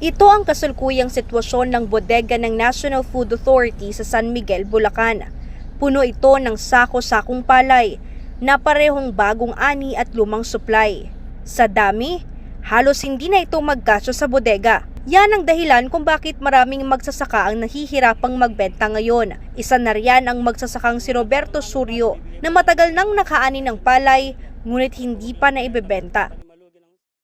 Ito ang kasulkuyang sitwasyon ng bodega ng National Food Authority sa San Miguel, Bulacan. Puno ito ng sako-sakong palay na parehong bagong ani at lumang supply. Sa dami, halos hindi na ito magkasya sa bodega. Yan ang dahilan kung bakit maraming magsasaka ang nahihirapang magbenta ngayon. Isa na riyan ang magsasakang si Roberto Suryo na matagal nang nakaani ng palay ngunit hindi pa na ibebenta. Po,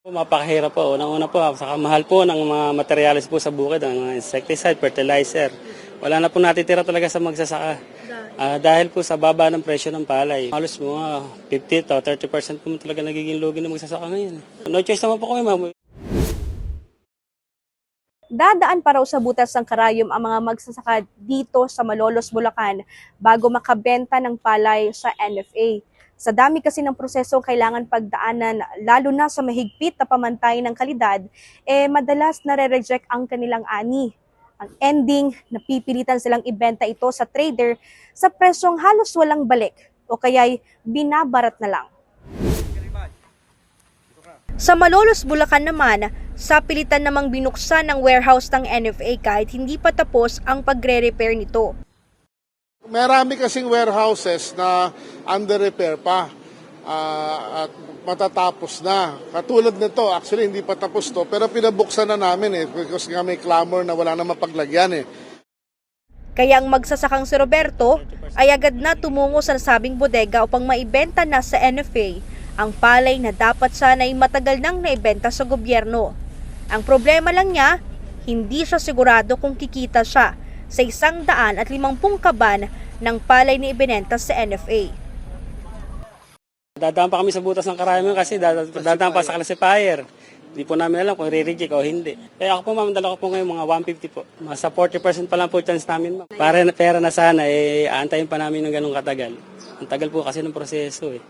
Mapakahirap po. Unang-una po, saka mahal po ng mga materials po sa bukid, ang insecticide, fertilizer. Wala na po natitira talaga sa magsasaka. Ah, dahil po sa baba ng presyo ng palay. Halos mga 50 to 30% po talaga nagiging lugi ng magsasaka ngayon. No choice naman po kami, ma'am. Dadaan pa raw sa butas ng karayom ang mga magsasaka dito sa Malolos, Bulacan bago makabenta ng palay sa NFA. Sa dami kasi ng proseso kailangan pagdaanan, lalo na sa mahigpit na pamantay ng kalidad, eh madalas nare-reject ang kanilang ani. Ang ending, napipilitan silang ibenta ito sa trader sa presyong halos walang balik o kaya'y binabarat na lang. Sa Malolos, Bulacan naman, sa pilitan namang binuksan ng warehouse ng NFA kahit hindi pa tapos ang pagre-repair nito. Marami kasing warehouses na under repair pa ah, at matatapos na. Katulad nito, actually hindi pa tapos to, pero pinabuksan na namin eh because nga may clamor na wala na mapaglagyan eh. Kaya ang magsasakang si Roberto ay agad na tumungo sa nasabing bodega upang maibenta na sa NFA ang palay na dapat sana'y matagal nang naibenta sa gobyerno. Ang problema lang niya, hindi siya sigurado kung kikita siya sa isang daan at limangpung kaban ng palay na ibinenta sa NFA. Dadaan pa kami sa butas ng karamihan kasi dadaan, dadaan pa sa classifier. Hindi po namin alam kung re-reject o hindi. Kaya ako po ma'am, dala ko po ngayon mga 150 po. Mga sa 40% pa lang po chance namin ma'am. Para na pera na sana, eh, aantayin pa namin ng ganong katagal. Ang tagal po kasi ng proseso eh.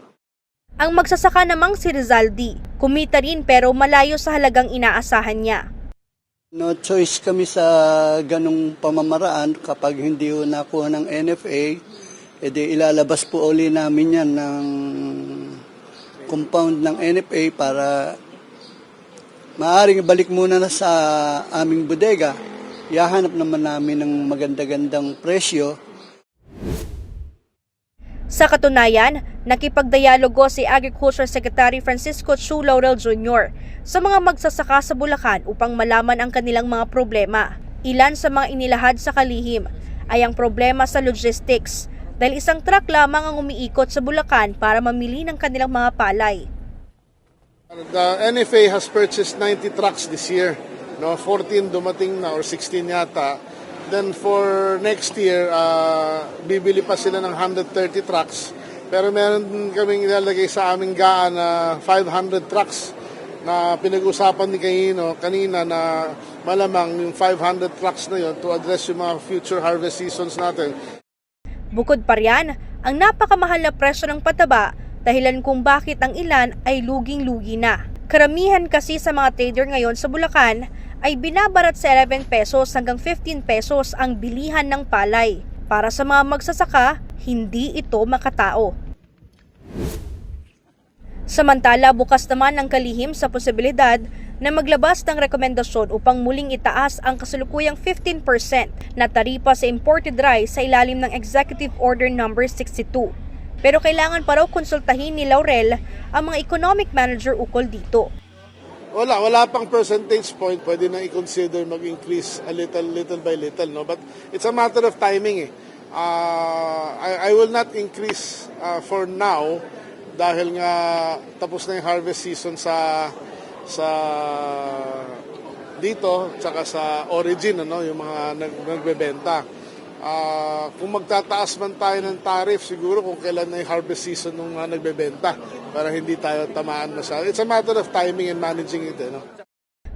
Ang magsasaka namang si Rizaldi, kumita rin pero malayo sa halagang inaasahan niya. No choice kami sa ganong pamamaraan kapag hindi ho nakuha ng NFA, edi ilalabas po uli namin yan ng compound ng NFA para maaring balik muna na sa aming bodega. Yahanap naman namin ng maganda-gandang presyo Sa katunayan, nakipagdialogo si Agriculture Secretary Francisco Chu Laurel Jr. sa mga magsasaka sa Bulacan upang malaman ang kanilang mga problema. Ilan sa mga inilahad sa kalihim ay ang problema sa logistics dahil isang truck lamang ang umiikot sa Bulacan para mamili ng kanilang mga palay. The NFA has purchased 90 trucks this year. No, 14 dumating na or 16 yata. Then for next year, ah, bibili pa sila ng 130 trucks. Pero meron kaming ilalagay sa aming gaan na 500 trucks na pinag-usapan ni Kaino kanina na malamang yung 500 trucks na yon to address yung mga future harvest seasons natin. Bukod pa riyan, ang napakamahal na presyo ng pataba dahilan kung bakit ang ilan ay luging-lugi na. Karamihan kasi sa mga trader ngayon sa Bulacan ay binabarat sa 11 pesos hanggang 15 pesos ang bilihan ng palay. Para sa mga magsasaka, hindi ito makatao. Samantala, bukas naman ang kalihim sa posibilidad na maglabas ng rekomendasyon upang muling itaas ang kasalukuyang 15% na taripa sa imported rice sa ilalim ng Executive Order No. 62. Pero kailangan pa raw konsultahin ni Laurel ang mga economic manager ukol dito. Wala, wala pang percentage point. Pwede na i-consider mag-increase a little, little by little, no? But it's a matter of timing, eh. Uh, I, I will not increase uh, for now dahil nga tapos na yung harvest season sa sa dito tsaka sa origin ano yung mga nag, nagbebenta. Ah, kung magtataas man tayo ng tariff siguro kung kailan na yung harvest season ng mga nagbebenta para hindi tayo tamaan masyado. It's a matter of timing and managing it. Eh, no?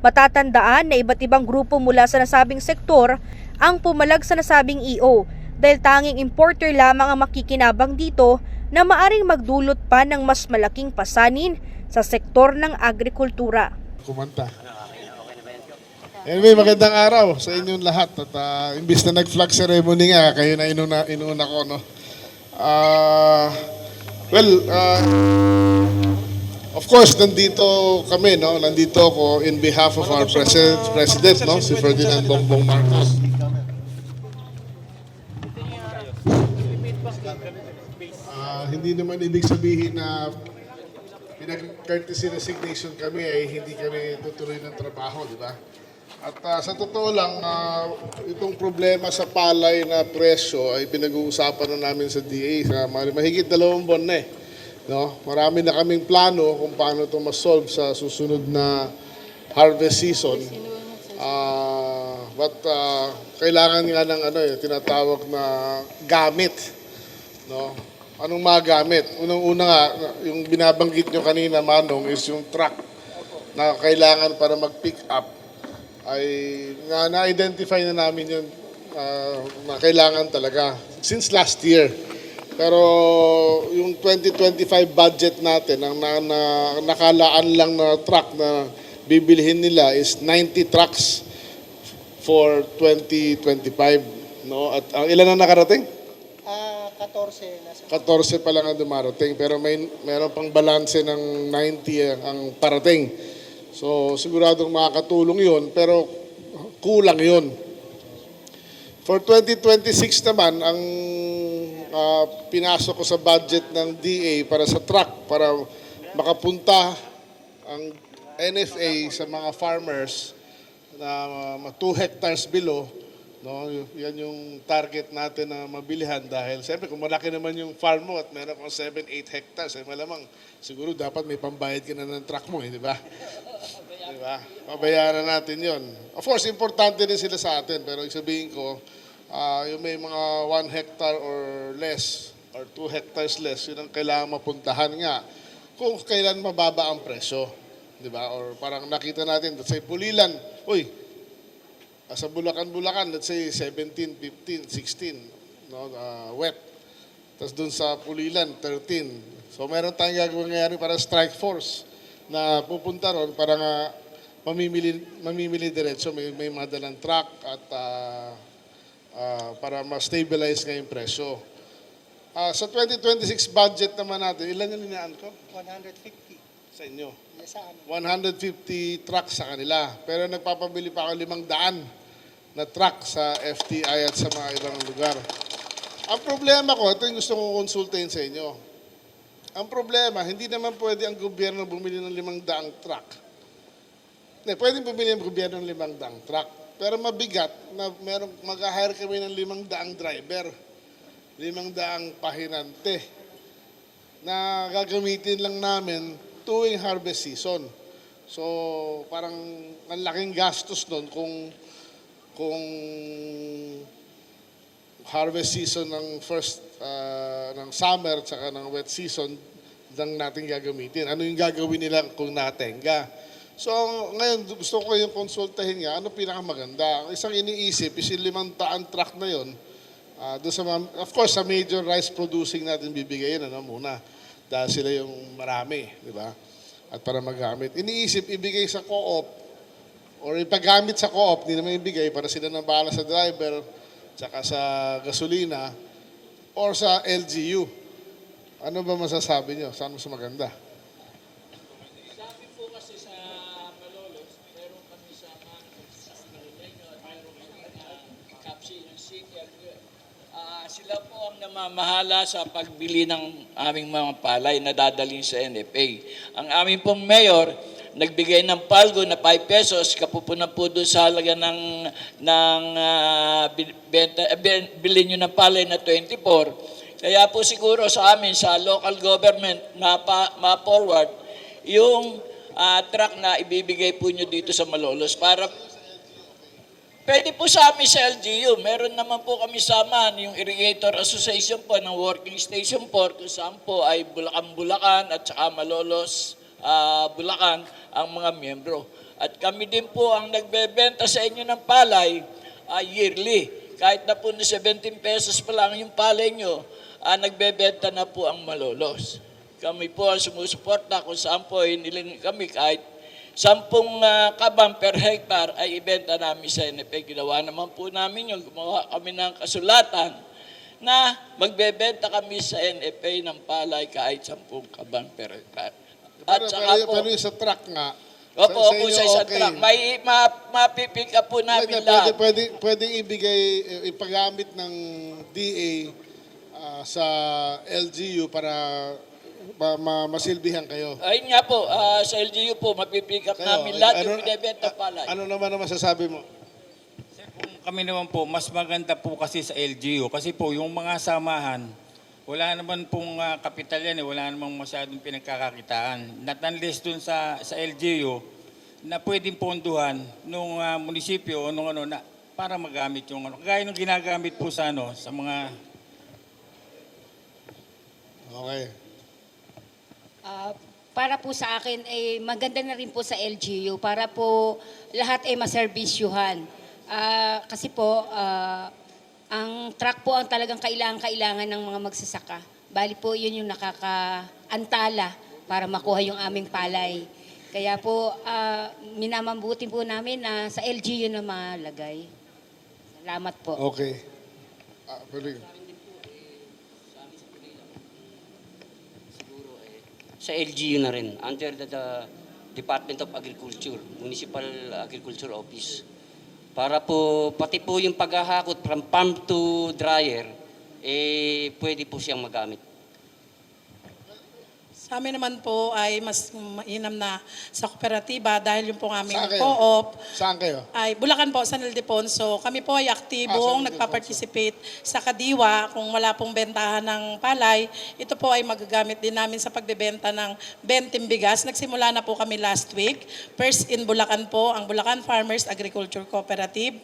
Matatandaan na iba't ibang grupo mula sa nasabing sektor ang pumalag sa nasabing EO dahil tanging importer lamang ang makikinabang dito na maaring magdulot pa ng mas malaking pasanin sa sektor ng agrikultura. Kumanta. Anyway, magandang araw sa inyong lahat. At ah, imbis na nag-flag ceremony nga, kayo na inuna, inuna ko, no? Ah, well, ah, of course, nandito kami, no? Nandito ako in behalf of our president, president no? Si Ferdinand Bongbong Marcos. Ah, hindi naman ibig sabihin na pinag-courtesy resignation kami ay hindi kami tutuloy ng trabaho, di ba? At ah, sa totoo lang, ah, itong problema sa palay na presyo ay pinag-uusapan na namin sa DA sa ma- mahigit dalawang buwan na eh. No? Marami na kaming plano kung paano ito ma-solve sa susunod na harvest season. Ah, but ah, kailangan nga ng ano eh, tinatawag na gamit. No? Anong magamit? Unang-una nga, yung binabanggit nyo kanina, Manong, is yung truck na kailangan para mag-pick up ay na, na-identify na namin yun ah, na kailangan talaga since last year. Pero yung 2025 budget natin, ang na, na, nakalaan lang na truck na bibilihin nila is 90 trucks for 2025. No? At ang ilan na nakarating? Ah, 14 nasa 14 pa lang ang dumarating pero may meron pang balanse ng 90 ang parating. So siguradong makakatulong 'yon pero kulang 'yon. For 2026 naman ang ah, pinasok ko sa budget ng DA para sa truck para makapunta ang NFA sa mga farmers na 2 hectares below No, yan yung target natin na mabilihan dahil siyempre kung malaki naman yung farm mo at meron kang 7, 8 hectares, eh malamang siguro dapat may pambayad ka na ng truck mo, eh, di ba? Di ba? Pabayaran natin yon. Of course, importante din sila sa atin, pero sabihin ko, ah, yung may mga 1 hectare or less, or 2 hectares less, yun ang kailangan mapuntahan nga kung kailan mababa ang presyo. Di ba? Or parang nakita natin, sa Pulilan, uy, sa Bulacan-Bulacan, let's say 17, 15, 16, no, ah, wet. Tapos dun sa Pulilan, 13. So meron tayong gagawin para strike force na pupunta ron para nga mamimili, mamimili diretso. May, may madalang truck at ah, ah, para ma-stabilize nga yung presyo. Ah, sa 2026 budget naman natin, ilan yung linaan ko 150 sa inyo? sa amin. 150 trucks sa kanila. Pero nagpapabili pa ako limang daan na truck sa FTI at sa mga ibang lugar. Ang problema ko, ito yung gusto kong konsultahin sa inyo. Ang problema, hindi naman pwede ang gobyerno bumili ng limang daang truck. Hindi, pwedeng bumili ang gobyerno ng limang daang truck. Pero mabigat na merong mag-hire kami ng limang daang driver, limang daang pahinante na gagamitin lang namin tuwing harvest season. So, parang ang laking gastos nun kung kung harvest season ng first ah, ng summer tsaka ng wet season lang natin gagamitin. Ano yung gagawin nila kung natenga? So, ngayon gusto ko yung konsultahin nga, ano pinakamaganda? Ang isang iniisip is yung limang taan truck na yon. Ah, doon sa of course, sa major rice producing natin bibigayin ano, muna. Dahil sila yung marami, di ba? At para magamit. Iniisip, ibigay sa co-op or ipagamit sa co-op, hindi naman ibigay para sila nang bahala sa driver, tsaka sa gasolina, or sa LGU. Ano ba masasabi nyo? Saan mas maganda? Namamahala sa pagbili ng aming mga palay na dadalhin sa NFA. Ang aming pong mayor, nagbigay ng palgo na 5 pesos, kapupunan po doon sa halaga ng, ng bin- benta, eh, bilhin nyo ng palay na 24. Kaya po siguro sa amin, sa local government, ma-forward yung ah, truck na ibibigay po nyo dito sa Malolos para Pwede po sa amin sa LGU. Meron naman po kami saman, yung Irrigator Association po ng Working Station 4 kung saan po ay Bulacan-Bulacan at saka Malolos ah, Bulacan ang mga miyembro. At kami din po ang nagbebenta sa inyo ng palay ah, yearly. Kahit na po na 17 pesos pa lang yung palay nyo, ah, nagbebenta na po ang Malolos. Kami po ang sumusuporta kung saan po hiniling kami kahit Sampung ah, kaban per hectare ay ibenta namin sa NFA. Ginawa naman po namin yung gumawa kami ng kasulatan na magbebenta kami sa NFA ng palay kahit sampung kaban per hectare. At Pero, saka pero, po, pero yung sa truck nga, opo, sa, opo, inyo sa isang okay. truck. May ma, mapipick up po namin Pwede, lahat. pwede, pwede, pwedeng ibigay, eh, ipagamit ng DA ah, sa LGU para ma, ma- masilbihan kayo. Ayun nga po, ah, sa LGU po, mapipick up Kayo, namin lahat ano- yung binibenta palay. Ano naman ang masasabi mo? Kami naman po, mas maganda po kasi sa LGU. Kasi po, yung mga samahan, wala naman pong ah, kapital yan eh. Wala namang masyadong pinagkakakitaan. Not unless dun sa, sa LGU, na pwedeng ponduhan nung ah, munisipyo o nung ano, na, para magamit yung ano. Kagaya nung ginagamit po sa ano, sa mga Okay. Ah, para po sa akin, eh, maganda na rin po sa LGU para po lahat ay maserbisyuhan. Ah, kasi po, ah, ang truck po ang talagang kailangan-kailangan ng mga magsasaka. Bali po, yun yung nakakaantala para makuha yung aming palay. Kaya po, ah, minamambuti po namin na sa LGU na malagay. Salamat po. Okay. Ah, pwede. Sa LGU na rin, under the, the Department of Agriculture, Municipal Agriculture Office. Para po, pati po yung paghahakot from farm to dryer, eh, pwede po siyang magamit. Sa amin naman po ay mas mainam na sa kooperatiba dahil yung pong aming Saan kayo? co-op Saan kayo? ay Bulacan po, San Ildefonso. Kami po ay Ah, aktibong San Ildefonso. nagpa-participate sa Kadiwa kung wala pong bentahan ng palay. Ito po ay magagamit din namin sa pagbebenta ng bentim bigas. Nagsimula na po kami last week. First in Bulacan po, ang Bulacan Farmers Agriculture Cooperative.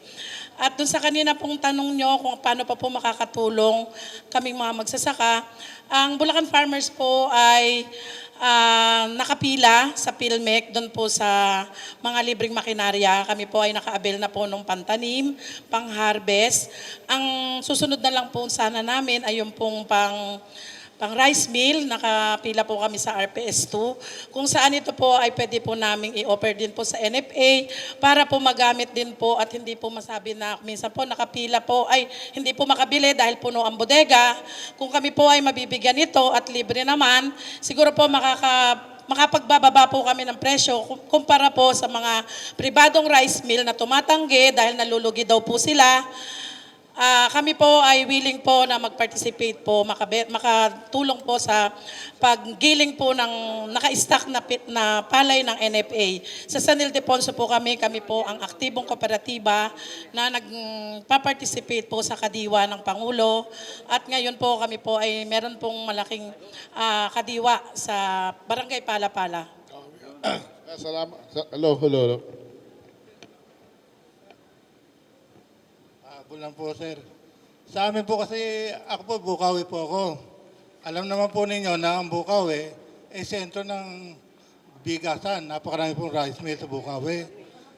At dun sa kanina pong tanong nyo kung paano pa po makakatulong kaming mga magsasaka, ang Bulacan Farmers po ay ah, nakapila sa PhilMec doon po sa mga libreng makinarya. Kami po ay naka-avail na po ng pantanim, pang-harvest. Ang susunod na lang po sana namin ay yung pong pang pang rice mill, nakapila po kami sa RPS2, kung saan ito po ay pwede po naming i-offer din po sa NFA para po magamit din po at hindi po masabi na minsan po nakapila po ay hindi po makabili dahil puno ang bodega. Kung kami po ay mabibigyan ito at libre naman, siguro po makaka makapagbababa po kami ng presyo kum- kumpara po sa mga pribadong rice mill na tumatanggi dahil nalulugi daw po sila. Ah, kami po ay willing po na mag-participate po, makabe, makatulong po sa paggiling po ng naka-stack na, pit, na palay ng NFA. Sa San Ildefonso po kami, kami po ang aktibong kooperatiba na nagpa-participate po sa kadiwa ng Pangulo. At ngayon po kami po ay meron pong malaking ah, kadiwa sa Barangay Palapala. Ah, Salamat. Sa- Hello, hello, hello. Habol lang po, sir. Sa amin po kasi, ako po, Bukawi po ako. Alam naman po ninyo na ang Bukawi, eh, sentro ng bigasan. Napakarami pong rice mill sa Bukawi.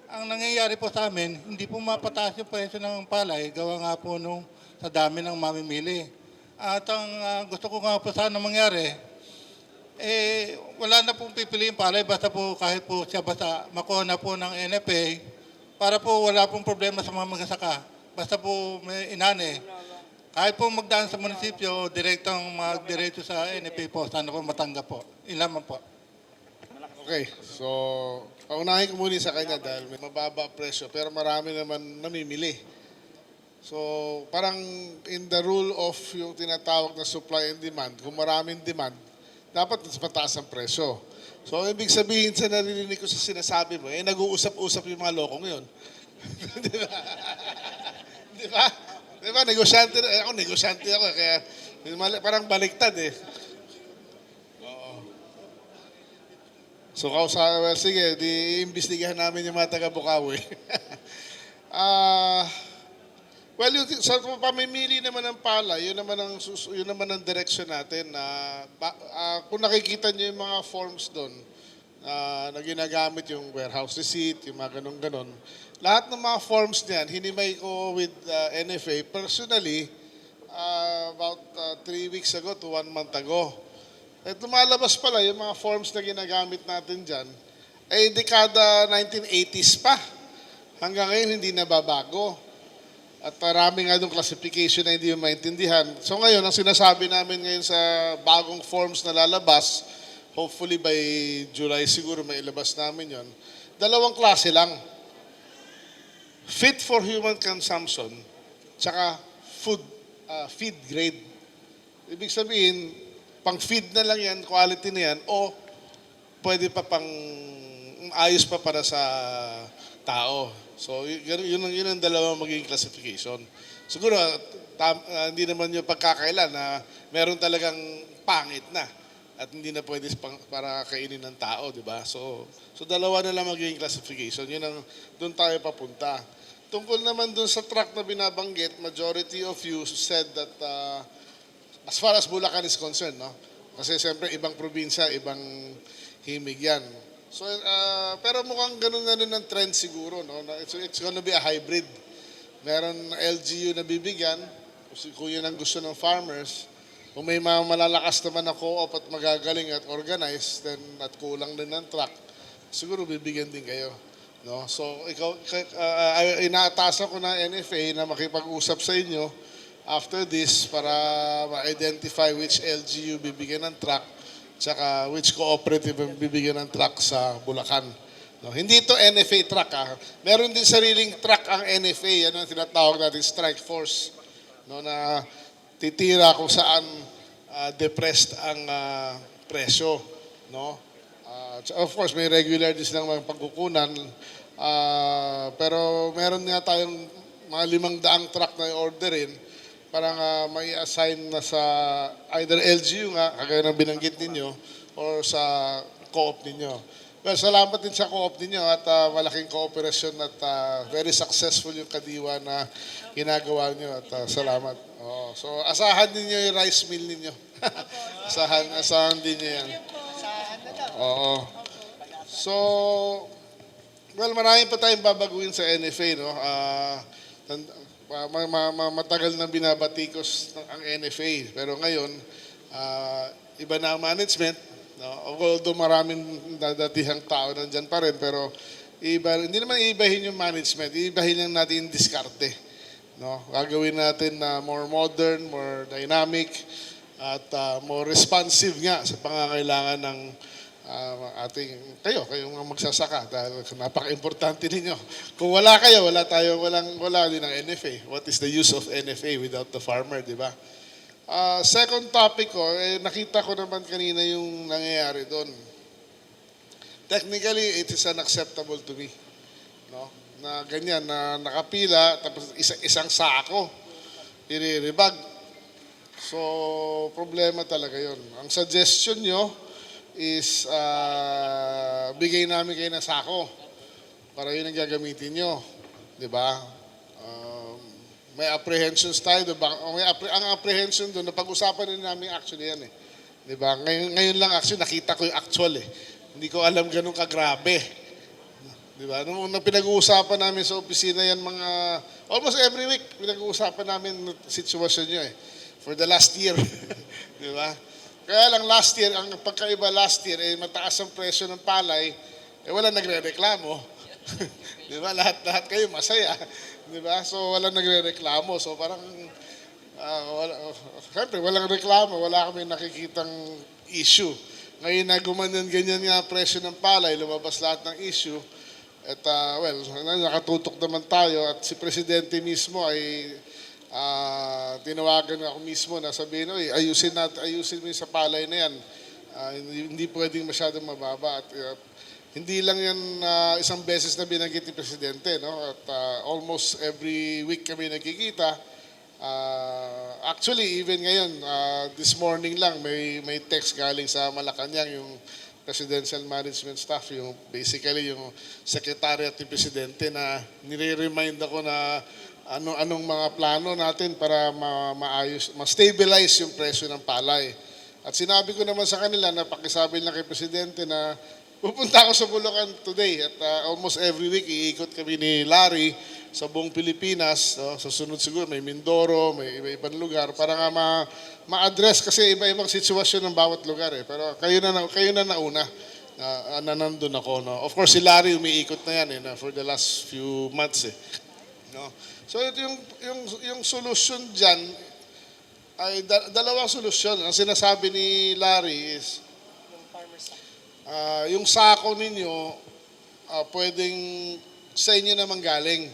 Ang nangyayari po sa amin, hindi po mapataas yung presyo ng palay, gawa nga po nung sa dami ng mamimili. At ang ah, gusto ko nga po sana mangyari, eh, wala na pong pipiliin palay, basta po kahit po siya basta makuha na po ng NFA, para po wala pong problema sa mga magsasaka. Basta po may inane. Kahit po magdaan sa munisipyo, direktang magdiretso sa NFA po, sana po matanggap po. Ilaman po. Okay, so paunahin ko muna sa kanya dahil may mababa ang presyo pero marami naman namimili. So parang in the rule of yung tinatawag na supply and demand, kung maraming demand, dapat mas mataas ang presyo. So ibig sabihin sa naririnig ko sa sinasabi mo, eh nag-uusap-usap yung mga lokong yun. Di ba? Di ba? Di ba? Negosyante, eh, ako negosyante ako eh, kaya parang baliktad eh. So, kausa, well, sige, di imbestigahan namin yung mga taga Bukawi. Ah, well, yung, sa pamimili naman ng pala, yun naman ang, yun naman ang direction natin na ba- ah, kung nakikita niyo yung mga forms doon ah, na ginagamit yung warehouse receipt, yung mga ganun-ganon, lahat ng mga forms niyan, hinimay ko with ah, NFA personally ah, about ah, three weeks ago to one month ago. At lumalabas pala yung mga forms na ginagamit natin dyan, ay dekada 1980s pa. Hanggang ngayon hindi nababago. At marami nga doon classification na hindi mo maintindihan. So ngayon, ang sinasabi namin ngayon sa bagong forms na lalabas, hopefully by July siguro may ilabas namin yon. Dalawang klase lang. Fit for human consumption, tsaka food, ah, feed grade. Ibig sabihin, pang feed na lang yan, quality na yan, o pwede pa pang ayos pa para sa tao. So, yun, yun, ang- yun ang dalawang magiging classification. Siguro, tam, ah, hindi naman yung pagkakailan na meron talagang pangit na at hindi na pwede pang, para kainin ng tao, di ba? So, so dalawa na lang magiging classification. Yun ang, doon tayo papunta. Tungkol naman doon sa truck na binabanggit, majority of you said that uh, as far as Bulacan is concerned, no? Kasi siyempre ibang probinsya, ibang himig yan. So, uh, pero mukhang ganun na rin ang trend siguro, no? It's, it's gonna be a hybrid. Meron LGU na bibigyan, kung yun ang gusto ng farmers. Kung may mga malalakas naman na co-op at magagaling at organized, then at kulang din ng truck, siguro bibigyan din kayo. No? So, ikaw, k- uh, inaatasan ko na NFA na makipag-usap sa inyo after this para ma-identify which LGU bibigyan ng truck tsaka which cooperative ang bibigyan ng truck sa Bulacan. No, hindi ito NFA truck ah. Meron din sariling truck ang NFA, ano ang tinatawag natin strike force. No, na titira kung saan ah, depressed ang ah, presyo, no? Tsa- of course, may regular din silang mga pagkukunan. Ah, pero meron nga tayong mga limang daang truck na orderin para nga may assign na sa either LGU nga, kagaya ng binanggit ninyo, or sa co-op ninyo. Well, salamat din sa co-op ninyo at ah, malaking kooperasyon at ah, very successful yung kadiwa na ginagawa niyo at ah, salamat. Oo. so asahan ninyo yung rice mill ninyo. asahan, asahan din niyo yan. Oo. So, well, marami pa tayong babaguhin sa NFA, no? Ah, tan- ma- ma- ma- ma- matagal na binabatikos ng- ang NFA. Pero ngayon, ah, iba na ang management. No? Although maraming dadatihang tao nandyan pa rin, pero iba, hindi naman iibahin yung management, iibahin lang natin yung diskarte. No? Gagawin natin na more modern, more dynamic, at ah, more responsive nga sa pangangailangan ng ah, ating kayo, kayong mga magsasaka dahil napaka-importante ninyo. Kung wala kayo, wala tayo, walang wala din ang NFA. What is the use of NFA without the farmer, di ba? Ah, second topic ko, eh, nakita ko naman kanina yung nangyayari doon. Technically, it is unacceptable to me. No? Na ganyan, na nakapila, tapos isa, isang sako, iriribag. So, problema talaga yon. Ang suggestion nyo is ah, bigay namin kayo ng sako para yun ang gagamitin nyo. Di ba? Um, may apprehensions tayo. Diba? May appre- ang apprehension doon, napag-usapan din namin actually yan eh. Di ba? Ngayon, ngayon lang actually nakita ko yung actual eh. Hindi ko alam ganun kagrabe. Di ba? Nung, nung pinag-uusapan namin sa opisina yan mga, almost every week, pinag-uusapan namin sitwasyon nyo eh. For the last year. Di ba? Kaya lang last year, ang pagkaiba last year, eh, mataas ang presyo ng palay, eh wala nagre-reklamo. Di ba? Lahat, lahat kayo masaya. Di ba? So wala nagre-reklamo. So parang, ah, wala, siyempre, walang reklamo, wala kami nakikitang issue. Ngayon na gumanyan-ganyan nga presyo ng palay, lumabas lahat ng issue. At ah, well, nakatutok naman tayo at si Presidente mismo ay ah, tinawagan ako mismo na sabihin, Oy, ayusin, nat, ayusin mo yung sa palay na yan. Ah, hindi, hindi pwedeng masyadong mababa. At ah, hindi lang yan ah, isang beses na binanggit ni Presidente. No? At ah, almost every week kami nagkikita. Ah, actually, even ngayon, ah, this morning lang, may, may text galing sa Malacanang yung presidential management staff, yung basically yung secretariat ni Presidente na nire-remind ako na ano anong mga plano natin para ma maayos, ma-stabilize yung presyo ng palay. At sinabi ko naman sa kanila na pakisabi lang kay Presidente na pupunta ako sa Bulacan today at uh, almost every week iikot kami ni Larry sa buong Pilipinas. No? Sa sunod siguro may Mindoro, may iba-ibang lugar para nga ma- ma-address kasi iba-ibang sitwasyon ng bawat lugar eh. Pero kayo na na- kayo na nauna na, na nandun ako no. Of course si Larry umiikot na yan eh na for the last few months eh. No? So ito yung yung yung solution diyan ay da- dalawang solusyon. Ang sinasabi ni Larry is ah, yung sako ninyo, ah, pwedeng sa inyo naman galing.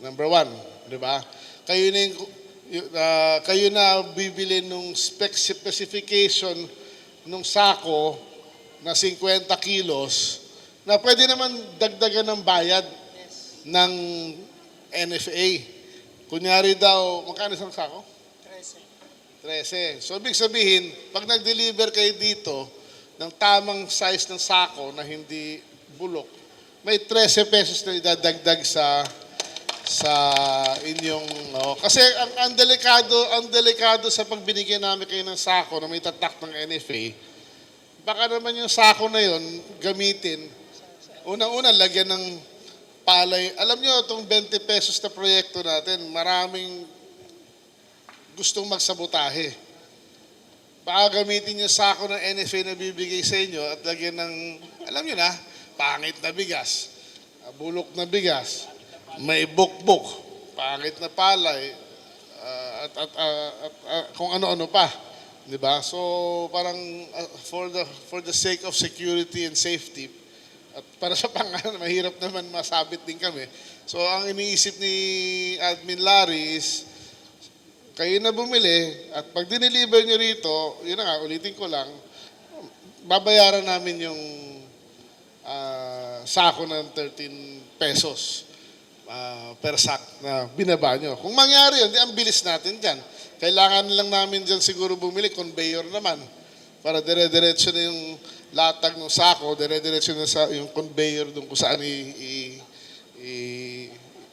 Number one, di ba? Kayo na, yung, ah, kayo na bibili nung spec specification nung sako na 50 kilos na pwede naman dagdagan ng bayad ng NFA. Kunyari daw, magkano isang sako? 13. So, ibig sabihin, pag nag-deliver kayo dito ng tamang size ng sako na hindi bulok, may 13 pesos na idadagdag sa sa inyong no? kasi ang, ang delikado ang delikado sa pagbinigyan namin kayo ng sako na may tatak ng NFA baka naman yung sako na yon gamitin unang-una lagyan ng palay alam nyo itong 20 pesos na proyekto natin maraming gustong magsabotahe. Baka gamitin yung sako ng NFA na bibigay sa inyo at lagyan ng, alam nyo na, pangit na bigas, bulok na bigas, may bukbok, pangit na palay, ah, at, at, ah, at, ah, kung ano-ano pa. Di ba? So, parang ah, for the for the sake of security and safety, at para sa pangalan, mahirap naman masabit din kami. So, ang iniisip ni Admin Larry is, kayo na bumili at pag dineliver nyo rito, yun na nga, ulitin ko lang, babayaran namin yung ah, sako ng 13 pesos ah, per sack na binaba nyo. Kung mangyari yun, di ang bilis natin dyan. Kailangan lang namin dyan siguro bumili, conveyor naman, para dire-diretso na yung latag ng sako, dire-diretso na sa yung conveyor doon kung saan i, i, i,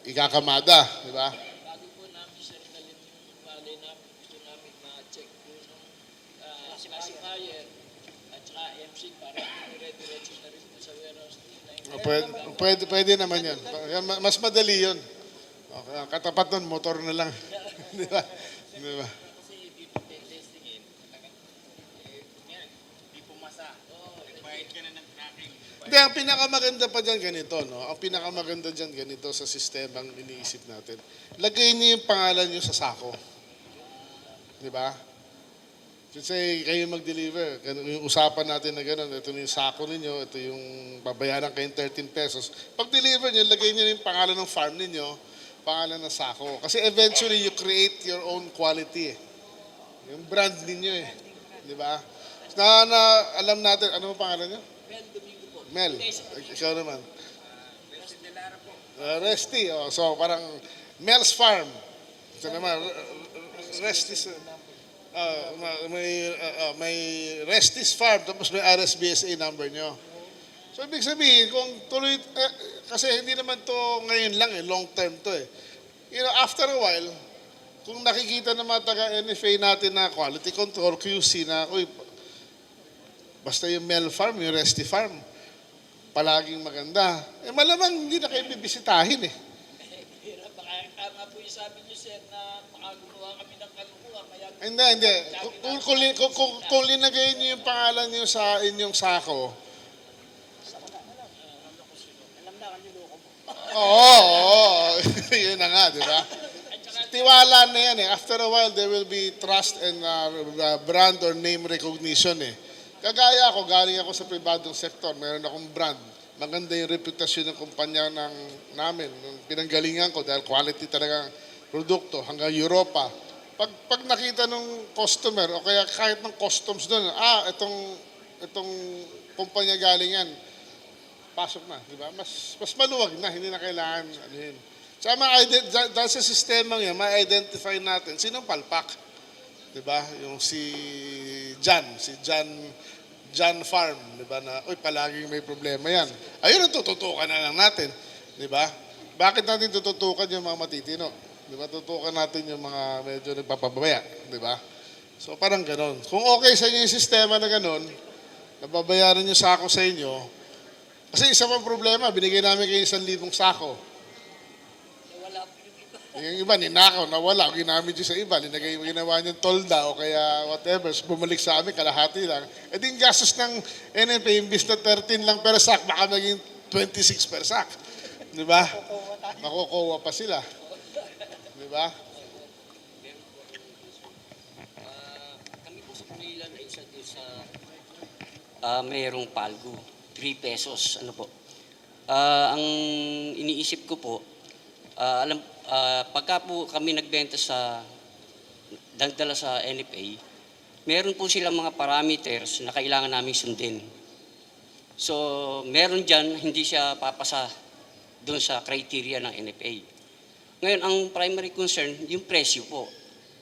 ikakamada, di ba? Bago po namin sir dalhin yung palay namin, gusto namin ma-check po yung uh, classifier at saka MC para dire-diretso na rin po sa warehouse Pwede, pwede, pwede naman yun. Mas madali yun. Okay, katapat nun, motor na lang. Di ba? Di ba? Kasi dito testingin, talagang, eh, yan, di pumasa. Nagbayad ka na ng tracking. Hindi, ang pinakamaganda pa dyan ganito, no? Ang pinakamaganda dyan ganito sa sistemang iniisip natin. Lagay niyo yung pangalan niyo sa sako. Di ba? Kasi kayo mag-deliver. Yung usapan natin na gano'n, ito yung sako ninyo, ito yung babayaran kayong 13 pesos. Pag deliver niyo, lagay niyo yung pangalan ng farm ninyo, pangalan ng sako. Kasi eventually, you create your own quality. eh. Yung brand ninyo eh. Di ba? Na, na, alam natin, ano ang pangalan niyo? Mel, ikaw naman. Uh, Resty, oh, so parang Mel's Farm. Ito naman, Resty's, uh, ma- may, uh, uh, may Resty's Farm, tapos may RSBSA number nyo. So, ibig sabihin, kung tuloy, eh, kasi hindi naman to ngayon lang eh, long term to eh. You know, after a while, kung nakikita ng mga taga-NFA natin na quality control, QC na, uy, basta yung Mel Farm, yung Resty Farm, palaging maganda. Eh malamang hindi na kayo bibisitahin eh. Hirap, baka tama po yung sabi niyo sir na baka gumawa kami ng kalukuhan. Kaya Hindi, hindi. Kung, kung, kung, kung, kung, kung linagay niyo yung pangalan niyo sa inyong sako, Oo, oo. Yun na nga, di ba? Tiwala na yan eh. After a while, there will be trust and uh, brand or name recognition eh. Kagaya ako, galing ako sa pribadong sektor, meron akong brand. Maganda yung reputasyon ng kumpanya ng, namin, ng pinanggalingan ko dahil quality talaga produkto hanggang Europa. Pag, pag nakita ng customer o kaya kahit ng customs doon, ah, itong, itong kumpanya galing yan, pasok na, di ba? Mas mas maluwag na, hindi na kailangan yun. Sa ma dahil sa sistema yan, ma-identify natin sinong palpak. Di ba? Yung si Jan, si Jan Jan Farm, di ba na, uy, palaging may problema yan. Ayun ang tututukan na lang natin, di ba? Bakit natin tututukan yung mga matitino? Di ba? Tutukan natin yung mga medyo nagpapabaya, di ba? So parang ganon. Kung okay sa inyo yung sistema na ganon, nababayaran yung sako sa inyo, kasi isa pang problema, binigay namin kayo isang libong sako. Yung iba. Yung ninakaw, nawala. Ginamit yun sa iba. Linagay, ginawa niyang tolda o kaya whatever. So, bumalik sa amin, kalahati lang. E di yung gastos ng NFA, imbis na 13 lang per sack, baka maging 26 per sack. Di ba? Makukuha pa sila. Di ba? kami po sa ay isa doon sa ah, mayroong palgo. 3 pesos. Ano po? Ah, ang iniisip ko po, ah, alam, ah, pagka po kami nagbenta sa, dagdala sa NFA, meron po silang mga parameters na kailangan namin sundin. So, meron dyan, hindi siya papasa doon sa criteria ng NFA. Ngayon, ang primary concern, yung presyo po.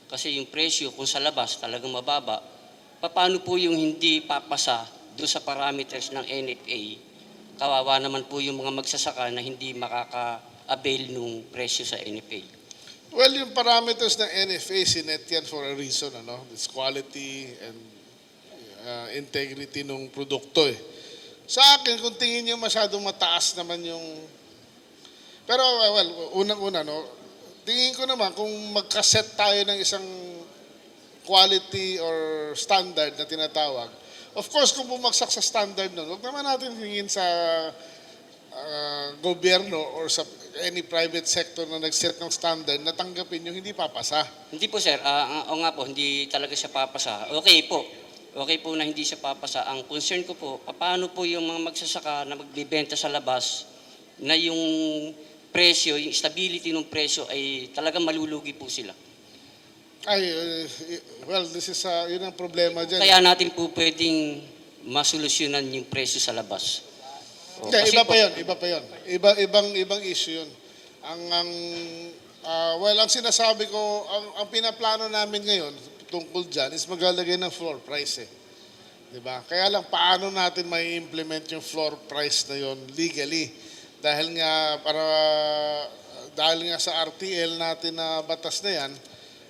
Kasi yung presyo, kung sa labas talagang mababa, paano po yung hindi papasa doon sa parameters ng NFA? Kawawa naman po yung mga magsasaka na hindi makaka-avail nung presyo sa NFA. Well, yung parameters ng NFA, sinet yan for a reason, ano? It's quality and uh, integrity ng produkto eh. Sa akin, kung tingin nyo masyadong mataas naman yung... Pero, uh, well, unang-una, no? Tingin ko naman, kung magkaset tayo ng isang quality or standard na tinatawag, of course, kung bumagsak sa standard nun, huwag naman natin hingin sa uh, gobyerno or sa any private sector na nag-set ng standard na tanggapin yung hindi papasa. Hindi po sir, Ah, o nga po, hindi talaga siya papasa. Okay po, okay po na hindi siya papasa. Ang concern ko po, paano po yung mga magsasaka na magbibenta sa labas na yung presyo, yung stability ng presyo ay talagang malulugi po sila. Ay, uh, well, this is, uh, yun ang problema dyan. Kaya natin po pwedeng masolusyonan yung presyo sa labas. O, Hindi, kasi iba pa yun, iba pa yun. Iba, ibang, ibang issue yun. Ang, ang, ah, well, ang sinasabi ko, ang, ang pinaplano namin ngayon tungkol dyan is maglalagay ng floor price eh. Di ba? Kaya lang, paano natin may implement yung floor price na yon legally? Dahil nga, para, dahil nga sa RTL natin na batas na yan,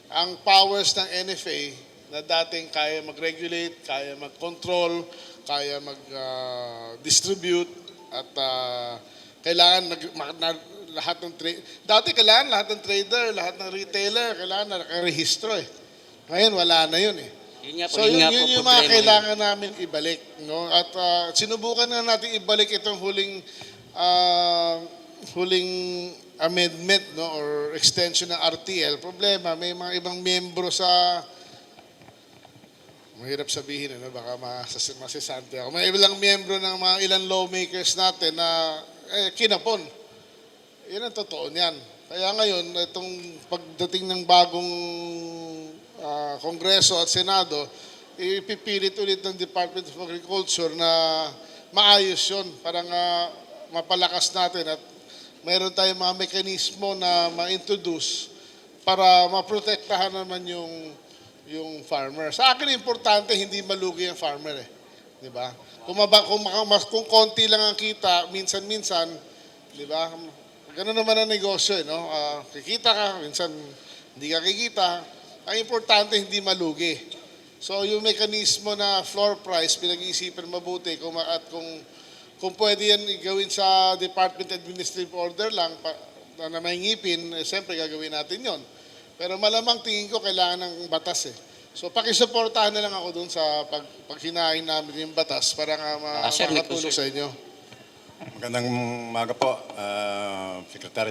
ang powers ng NFA na dating kaya mag-regulate, kaya mag-control, kaya mag-distribute, at ah, kailangan nag, ma- na- lahat ng tra- dati kailangan lahat ng trader, lahat ng retailer, kailangan nakarehistro eh. Ngayon wala na yun eh. Yun nga po, So yun yun, nga yun po yung mga kailangan namin ibalik. No? At ah, sinubukan na natin ibalik itong huling ah, huling amendment no or extension ng RTL. Problema, may mga ibang miyembro sa mahirap sabihin, ano, baka masas- masisante ako. May ilang miyembro ng mga ilang lawmakers natin na eh, kinapon. Yan ang totoo niyan. Kaya ngayon, itong pagdating ng bagong ah, Kongreso at Senado, ipipilit ulit ng Department of Agriculture na maayos yun. Parang ah, mapalakas natin at mayroon tayong mga mekanismo na ma-introduce para maprotektahan naman yung yung farmer. Sa akin importante hindi malugi ang farmer eh. 'Di ba? Kung maba, kung, mas, kung konti lang ang kita, minsan-minsan, 'di ba? Ganun naman ang negosyo, eh, no? Ah, kikita ka, minsan hindi ka kikita. Ang importante hindi malugi. So yung mekanismo na floor price pinag-iisipan mabuti kung at kung kung pwede yan gawin sa Department Administrative Order lang pa, na may ngipin, eh, siyempre gagawin natin yon. Pero malamang tingin ko kailangan ng batas eh. So pakisuportahan na lang ako dun sa pag, paghinahin namin yung batas para nga ma- Ah, sir, makatulong sa inyo. Magandang umaga po, uh, Secretary